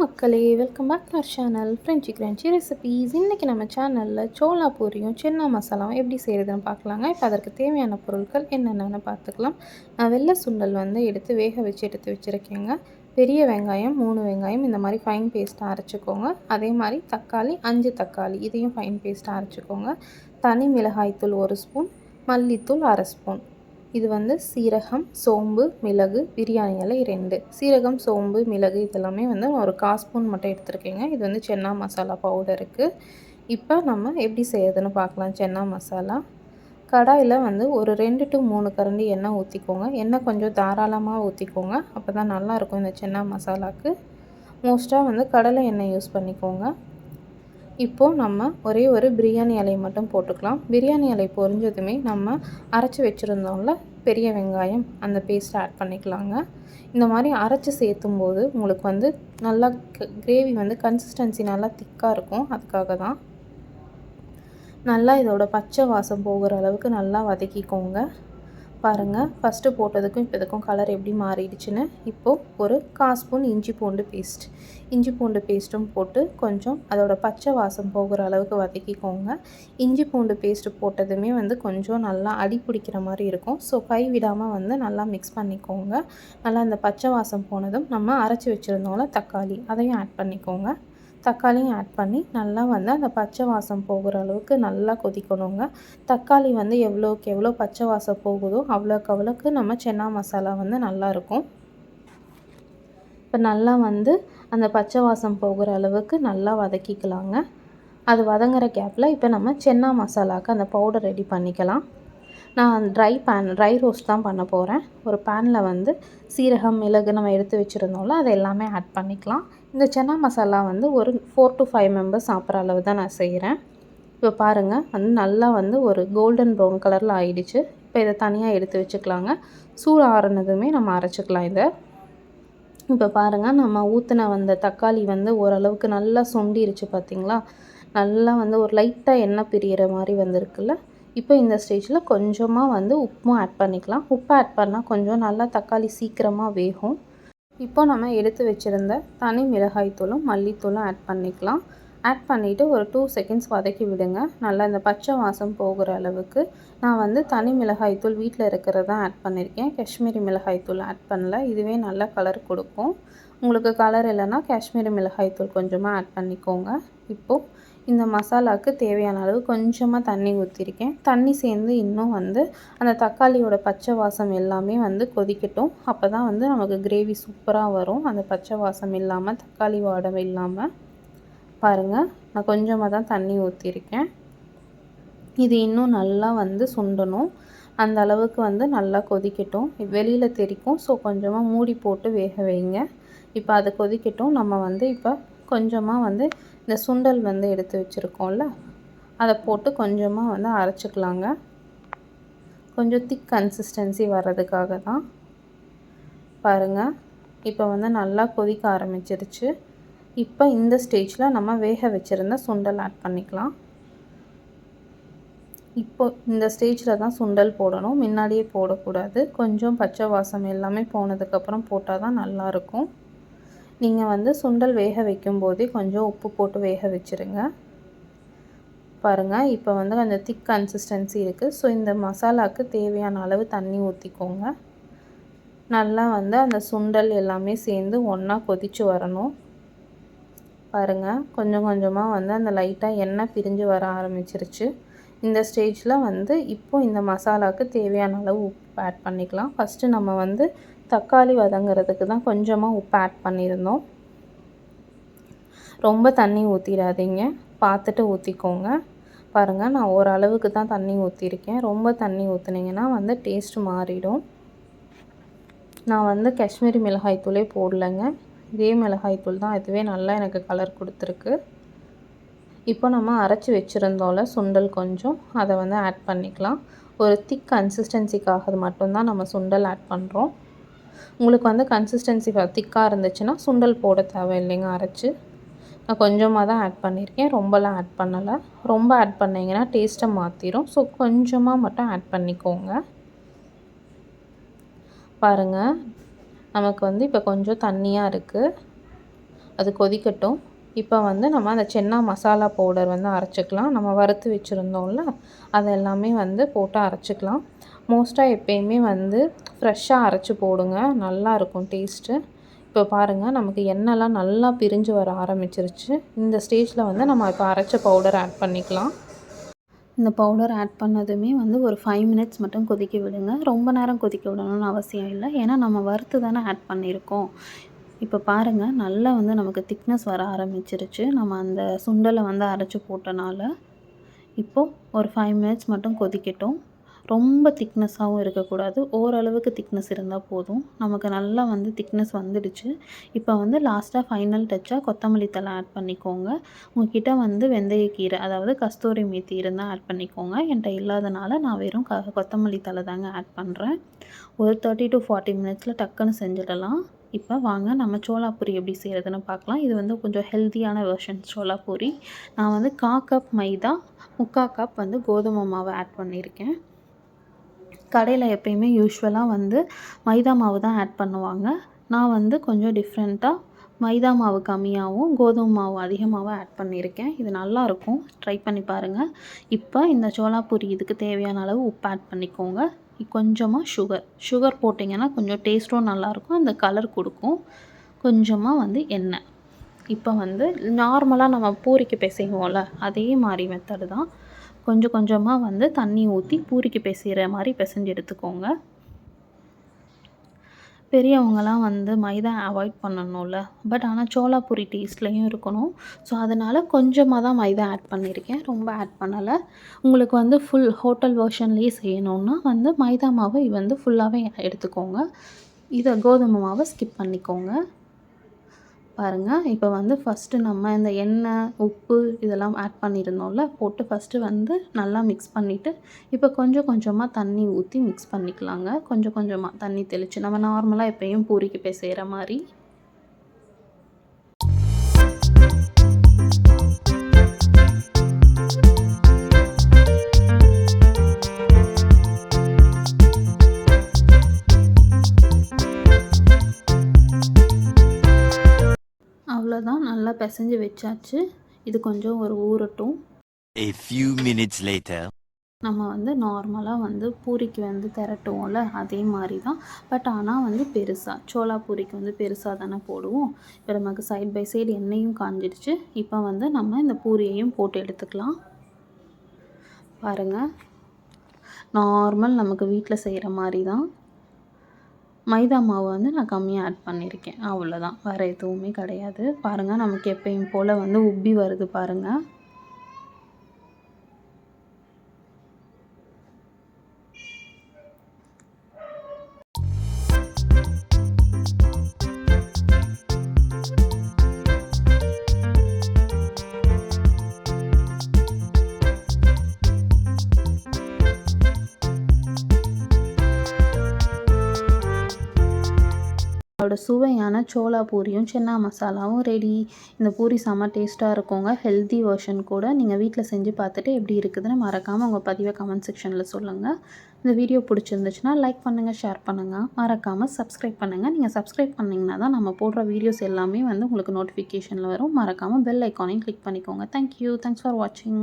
மக்களே welcome back to our channel French crunchy recipes இன்றைக்கி நம்ம சேனலில் சோளா பூரியும் சின்ன மசாலாவும் எப்படி செய்கிறதுன்னு பார்க்கலாங்க. இப்போ அதற்கு தேவையான பொருட்கள் என்னென்னு பார்த்துக்கலாம். நான் வெள்ளை சுண்டல் வந்து எடுத்து வேக வச்சு எடுத்து வச்சுருக்கேங்க. பெரிய வெங்காயம் மூணு வெங்காயம் இந்த மாதிரி ஃபைன் பேஸ்ட்டாக அரைச்சிக்கோங்க. அதே மாதிரி தக்காளி அஞ்சு தக்காளி இதையும் ஃபைன் பேஸ்ட்டாக அரைச்சிக்கோங்க. தனி மிளகாய்த்தூள் ஒரு ஸ்பூன் மல்லித்தூள் அரை ஸ்பூன் இது வந்து சீரகம் சோம்பு மிளகு பிரியாணி இலை ரெண்டு. சீரகம் சோம்பு மிளகு இதெல்லாமே வந்து ஒரு கால் ஸ்பூன் மட்டும் எடுத்துருக்கேங்க. இது வந்து சென்னா மசாலா பவுடருக்கு இப்போ நம்ம எப்படி செய்யறதுன்னு பார்க்கலாம். சென்னா மசாலா. கடாயில் வந்து ஒரு ரெண்டு டு மூணு கரண்டி எண்ணெய் ஊற்றிக்கோங்க எண்ணெய் கொஞ்சம் தாராளமாக ஊற்றிக்கோங்க அப்போ தான் நல்லாயிருக்கும் இந்த சென்னா மசாலாவுக்கு மோஸ்ட்டாக வந்து கடலை எண்ணெய் யூஸ் பண்ணிக்கோங்க. இப்போது நம்ம ஒரே ஒரு பிரியாணி இலையை மட்டும் போட்டுக்கலாம். பிரியாணி இலை பொரிஞ்சதுமே நம்ம அரைச்சி வச்சுருந்தோம்ல பெரிய வெங்காயம் அந்த பேஸ்ட்டை ஆட் பண்ணிக்கலாங்க. இந்த மாதிரி அரைச்சி சேர்த்தும் போது உங்களுக்கு வந்து நல்லா கிரேவி வந்து கன்சிஸ்டன்சி நல்லா திக்காக இருக்கும். அதுக்காக தான். நல்லா இதோட பச்சை வாசம் போகிற அளவுக்கு நல்லா வதக்கிக்கோங்க. பாருங்கள் ஃபஸ்ட்டு போட்டதுக்கும் இப்போ இதுக்கும் கலர் எப்படி மாறிடுச்சுன்னு இப்போது ஒரு கால் ஸ்பூன் இஞ்சி பூண்டு பேஸ்ட் இஞ்சி பூண்டு பேஸ்ட்டும் போட்டு கொஞ்சம் அதோட பச்சை வாசம் போகிற அளவுக்கு வதக்கிக்கோங்க. இஞ்சி பூண்டு பேஸ்ட்டு போட்டதுமே வந்து கொஞ்சம் நல்லா அடி பிடிக்கிற மாதிரி இருக்கும். ஸோ கை விடாமல் வந்து நல்லா மிக்ஸ் பண்ணிக்கோங்க. நல்லா அந்த பச்சை வாசம் போனதும் நம்ம அரைச்சி வச்சுருந்தோம்ல தக்காளி அதையும் ஆட் பண்ணிக்கோங்க. தக்காளியும் ஆட் பண்ணி நல்லா வந்து அந்த பச்சை வாசம் போகிற அளவுக்கு நல்லா கொதிக்கணுங்க. தக்காளி வந்து எவ்வளோக்கு எவ்வளோ பச்சை வாசம் போகுதோ அவ்வளோக்கு அவ்வளோக்கு நம்ம சென்னா மசாலா வந்து நல்லாயிருக்கும் இப்போ நல்லா வந்து அந்த பச்சை வாசம் போகிற அளவுக்கு நல்லா வதக்கிக்கலாங்க. அது வதங்குற கேப்பில் இப்போ நம்ம சென்னா மசாலாவுக்கு அந்த பவுடர் ரெடி பண்ணிக்கலாம். நான் ட்ரை பேன் ட்ரை ரோஸ்ட் தான் பண்ண போகிறேன் ஒரு பேனில் வந்து சீரகம் மிளகு நம்ம எடுத்து வச்சுருந்தோம்ல அதை எல்லாமே ஆட் பண்ணிக்கலாம். இந்த சன்னா மசாலா வந்து ஒரு ஃபோர் டு ஃபைவ் மெம்பர்ஸ் சாப்பிட்ற அளவு தான் நான் செய்கிறேன். இப்போ பாருங்கள் வந்து நல்லா வந்து ஒரு கோல்டன் ப்ரௌன் கலரில் ஆயிடுச்சு. இப்போ இதை தனியாக எடுத்து வச்சுக்கலாங்க. சூடு ஆறுனதுமே நம்ம அரைச்சிக்கலாம் இதை. இப்போ பாருங்கள் நம்ம ஊற்றின வந்த தக்காளி வந்து ஓரளவுக்கு நல்லா சொண்டிருச்சு பார்த்திங்களா? நல்லா வந்து ஒரு லைட்டாக எண்ணெய் பிரியிற மாதிரி வந்திருக்குல்ல? இப்போ இந்த ஸ்டேஜில் கொஞ்சமாக வந்து உப்பும் ஆட் பண்ணிக்கலாம். உப்பு ஆட் பண்ணால் கொஞ்சம் நல்லா தக்காளி சீக்கிரமாக வேகும். இப்போ நம்ம எடுத்து வச்சுருந்த தனி மிளகாய்த்தூளும் மல்லித்தூளும் ஆட் பண்ணிக்கலாம். ஆட் பண்ணிவிட்டு ஒரு டூ செகண்ட்ஸ் வதக்கி விடுங்க. நல்லா இந்த பச்சை வாசம் போகிற அளவுக்கு நான் வந்து தனி மிளகாய்த்தூள் வீட்டில் இருக்கிறது தான் ஆட் பண்ணியிருக்கேன் காஷ்மீரி மிளகாய்த்தூள் ஆட் பண்ணல. இதுவே நல்ல கலர் கொடுக்கும். உங்களுக்கு கலர் இல்லைன்னா காஷ்மீரி மிளகாய்த்தூள் கொஞ்சமாக ஆட் பண்ணிக்கோங்க. இப்போது இந்த மசாலாவுக்கு தேவையான அளவு கொஞ்சமாக தண்ணி ஊற்றிருக்கேன் தண்ணி சேர்ந்து இன்னும் வந்து அந்த தக்காளியோட பச்சை வாசம் எல்லாமே வந்து கொதிக்கட்டும். அப்போ தான் வந்து நமக்கு கிரேவி சூப்பராக வரும். அந்த பச்சை வாசம் இல்லாமல் தக்காளி வாடம் இல்லாமல் பாருங்கள் நான் கொஞ்சமாக தான் தண்ணி ஊற்றிருக்கேன் இது இன்னும் நல்லா வந்து சுண்டணும். அந்த அளவுக்கு வந்து நல்லா கொதிக்கட்டும். வெளியில் தெரிக்கும். ஸோ கொஞ்சமாக மூடி போட்டு வேக வைங்க. இப்போ அதை கொதிக்கட்டும். நம்ம வந்து இப்போ கொஞ்சமாக வந்து இந்த சுண்டல் வந்து எடுத்து வச்சுருக்கோம்ல அதை போட்டு கொஞ்சமாக வந்து அரைச்சிக்கலாங்க. கொஞ்சம் திக் கன்சிஸ்டன்சி வர்றதுக்காக தான் பாருங்கள் இப்போ வந்து நல்லா கொதிக்க ஆரம்பிச்சிருச்சு. இப்போ இந்த ஸ்டேஜில் நம்ம வேக வச்சுருந்த சுண்டல் ஆட் பண்ணிக்கலாம். இப்போ இந்த ஸ்டேஜில் தான் சுண்டல் போடணும். முன்னாடியே போடக்கூடாது. கொஞ்சம் பச்சை வாசம் எல்லாமே போனதுக்கப்புறம் போட்டால் தான் நல்லாயிருக்கும் நீங்கள் வந்து சுண்டல் வேக வைக்கும் போதே கொஞ்சம் உப்பு போட்டு வேக வச்சுருங்க. பாருங்கள் இப்போ வந்து கொஞ்சம் திக் கன்சிஸ்டன்சி இருக்குது ஸோ இந்த மசாலாவுக்கு தேவையான அளவு தண்ணி ஊற்றிக்கோங்க நல்லா வந்து அந்த சுண்டல் எல்லாமே சேர்ந்து ஒன்றா கொதித்து வரணும். பாருங்கள் கொஞ்சம் கொஞ்சமாக வந்து அந்த லைட்டாக எண்ணெய் பிரிஞ்சு வர ஆரம்பிச்சிருச்சு. இந்த ஸ்டேஜில் வந்து இப்போ இந்த மசாலாவுக்கு தேவையான அளவு உப்பு ஆட் பண்ணிக்கலாம். ஃபஸ்ட்டு நம்ம வந்து தக்காளி வதங்கிறதுக்கு தான் கொஞ்சமாக உப்பு ஆட் பண்ணியிருந்தோம். ரொம்ப தண்ணி ஊற்றிடாதீங்க பார்த்துட்டு ஊற்றிக்கோங்க பாருங்கள் நான் ஓரளவுக்கு தான் தண்ணி ஊற்றிருக்கேன் ரொம்ப தண்ணி ஊற்றுனீங்கன்னா வந்து டேஸ்ட்டு மாறிடும். நான் வந்து காஷ்மீரி மிளகாய்த்தூளே போடலைங்க. இதே மிளகாய்த்தூள் தான். இதுவே நல்லா எனக்கு கலர் கொடுத்துருக்கு. இப்போ நம்ம அரைச்சி வச்சுருந்தோம்ல சுண்டல் கொஞ்சம் அதை வந்து ஆட் பண்ணிக்கலாம். ஒரு திக் கன்சிஸ்டன்சிக்காக மட்டும்தான் நம்ம சுண்டல் ஆட் பண்ணுறோம் உங்களுக்கு வந்து கன்சிஸ்டன்சி திக்காக இருந்துச்சுன்னா சுண்டல் போட தேவையில்லைங்க அரைச்சி. நான் கொஞ்சமாக தான் ஆட் பண்ணியிருக்கேன் ரொம்பலாம் ஆட் பண்ணலை. ரொம்ப ஆட் பண்ணிங்கன்னா டேஸ்ட்டை மாற்றிடும் ஸோ கொஞ்சமாக மட்டும் ஆட் பண்ணிக்கோங்க. பாருங்கள் நமக்கு வந்து இப்போ கொஞ்சம் தண்ணியாக இருக்குது அது கொதிக்கட்டும். இப்போ வந்து நம்ம அந்த சென்னா மசாலா பவுடர் வந்து அரைச்சிக்கலாம். நம்ம வறுத்து வச்சுருந்தோம்ல அது எல்லாமே வந்து போட்டு அரைச்சிக்கலாம். மோஸ்ட்டாக எப்பயுமே வந்து ஃப்ரெஷ்ஷாக அரைச்சி போடுங்க. நல்லாயிருக்கும் டேஸ்ட்டு இப்போ பாருங்கள் நமக்கு எண்ணெய்லாம் நல்லா பிரிஞ்சு வர ஆரம்பிச்சிருச்சு. இந்த ஸ்டேஜில் வந்து நம்ம இப்போ அரைச்ச பவுடர் ஆட் பண்ணிக்கலாம். இந்த பவுடர் ஆட் பண்ணதுமே வந்து ஒரு ஃபைவ் மினிட்ஸ் மட்டும் கொதிக்க விடுங்க. ரொம்ப நேரம் கொதிக்க விடணும்னு அவசியம் இல்லை. ஏன்னா நம்ம வறுத்து தானே ஆட் பண்ணியிருக்கோம். இப்போ பாருங்கள் நல்லா வந்து நமக்கு திக்னஸ் வர ஆரம்பிச்சிருச்சு. நம்ம அந்த சுண்டலை வந்து அரைச்சி போட்டனால இப்போது ஒரு ஃபைவ் மினிட்ஸ் மட்டும் கொதிக்கட்டும். ரொம்ப திக்னஸாகவும் இருக்கக்கூடாது. ஓரளவுக்கு திக்னஸ் இருந்தால் போதும். நமக்கு நல்லா வந்து திக்னஸ் வந்துடுச்சு. இப்போ வந்து லாஸ்ட்டாக ஃபைனல் டச்சாக கொத்தமல்லி தலை ஆட் பண்ணிக்கோங்க. உங்ககிட்ட வந்து வெந்தயக்கீரை அதாவது கஸ்தூரி மேத்தி இருந்தால் ஆட் பண்ணிக்கோங்க. என்கிட்ட இல்லாதனால நான் வெறும் க கொத்தமல்லி தலை தாங்க ஆட் பண்ணுறேன் ஒரு தேர்ட்டி டு ஃபார்ட்டி மினிட்ஸில் டக்குன்னு செஞ்சிடலாம். இப்போ வாங்க நம்ம சோளாப்பூரி எப்படி செய்கிறதுன்னு பார்க்கலாம். இது வந்து கொஞ்சம் ஹெல்த்தியான வெர்ஷன் சோலாப்பூரி நான் வந்து கா கப் மைதா முக்கால் கப் வந்து கோதுமை மாவை ஆட் பண்ணியிருக்கேன். கடையில் எப்பயுமே யூஸ்வலாக வந்து மைதா மாவு தான் ஆட் பண்ணுவாங்க. நான் வந்து கொஞ்சம் டிஃப்ரெண்ட்டாக மைதா மாவு கம்மியாகவும் கோதுமை மாவு அதிகமாகவும் ஆட் பண்ணியிருக்கேன். இது நல்லாயிருக்கும். ட்ரை பண்ணி பாருங்கள் இப்போ இந்த சோளாப்பூரி இதுக்கு தேவையான அளவு உப்பு ஆட் பண்ணிக்கோங்க. கொஞ்சமாக சுகர் சுகர் போட்டிங்கன்னா கொஞ்சம் டேஸ்ட்டும் நல்லாயிருக்கும். அந்த கலர் கொடுக்கும். கொஞ்சமாக வந்து எண்ணெய். இப்போ வந்து நார்மலாக நம்ம பூரிக்கு பிசைவோம்ல அதே மாதிரி மெத்தடு தான். கொஞ்சம் கொஞ்சமாக வந்து தண்ணி ஊற்றி பூரிக்கு பிசைகிற மாதிரி பிசைஞ்சு எடுத்துக்கோங்க. பெரியவங்கலாம் வந்து மைதா அவாய்ட் பண்ணணும்ல. பட் ஆனால் சோளாப்பூரி டேஸ்ட்லேயும் இருக்கணும். ஸோ அதனால் கொஞ்சமாக தான் மைதா ஆட் பண்ணியிருக்கேன். ரொம்ப ஆட் பண்ணலை. உங்களுக்கு வந்து ஃபுல் ஹோட்டல் வெர்ஷன்லேயே செய்யணுன்னா வந்து மைதா மாவு வந்து ஃபுல்லாகவே எடுத்துக்கோங்க. இதை கோதுமை மாவை ஸ்கிப் பண்ணிக்கோங்க. பாருங்கள் இப்போ வந்து ஃபஸ்ட்டு நம்ம இந்த எண்ணெய் உப்பு இதெல்லாம் ஆட் பண்ணியிருந்தோம்ல போட்டு ஃபஸ்ட்டு வந்து நல்லா மிக்ஸ் பண்ணிவிட்டு இப்போ கொஞ்சம் கொஞ்சமாக தண்ணி ஊற்றி மிக்ஸ் பண்ணிக்கலாங்க. கொஞ்சம் கொஞ்சமாக தண்ணி தெளித்து நம்ம நார்மலாக எப்பயும் பூரிக்கு போய் செய்கிற மாதிரி. அவ்வளோதான் நல்லா பிசைஞ்சு வச்சாச்சு. இது கொஞ்சம் ஒரு ஊறட்டும். A few minutes later. நம்ம வந்து நார்மலாக வந்து பூரிக்கு வந்து திரட்டுவோம்ல அதே மாதிரி தான் பட் ஆனால் வந்து பெருசாக சோளா பூரிக்கு வந்து பெருசாக தானே போடுவோம். இப்போ நமக்கு சைட் பை சைடு எண்ணெயும் காஞ்சிடுச்சு. இப்போ வந்து நம்ம இந்த பூரியையும் போட்டு எடுத்துக்கலாம். பாருங்கள் நார்மல் நமக்கு வீட்டில் செய்கிற மாதிரி தான் மைதா மாவு வந்து நான் கம்மியாக ஆட் பண்ணியிருக்கேன். அவ்வளோதான் வேறு எதுவுமே கிடையாது. பாருங்கள் நமக்கு எப்பயும் போல் வந்து உப்பி வருது பாருங்கள் அதோட சுவையான சோளா பூரியும் சென்னா மசாலாவும் ரெடி இந்த பூரி செம்ம டேஸ்ட்டாக இருக்குங்க. ஹெல்த்தி வெர்ஷன் கூட நீங்கள் வீட்டில் செஞ்சு பார்த்துட்டு எப்படி இருக்குதுன்னு மறக்காமல் உங்கள் பதிவை கமெண்ட் செக்ஷனில் சொல்லுங்கள் இந்த வீடியோ பிடிச்சிருந்துச்சுன்னா லைக் பண்ணுங்கள் ஷேர் பண்ணுங்கள் மறக்காமல் சப்ஸ்கிரைப் பண்ணுங்கள் நீங்கள் சப்ஸ்கிரைப் பண்ணிங்கன்னா தான் நம்ம போடுற வீடியோஸ் எல்லாமே வந்து உங்களுக்கு நோட்டிஃபிகேஷனில் வரும். மறக்காமல் பெல் ஐக்கானையும் கிளிக் பண்ணிக்கோங்க. தேங்க்யூ தேங்க்ஸ் ஃபார் வாட்சிங்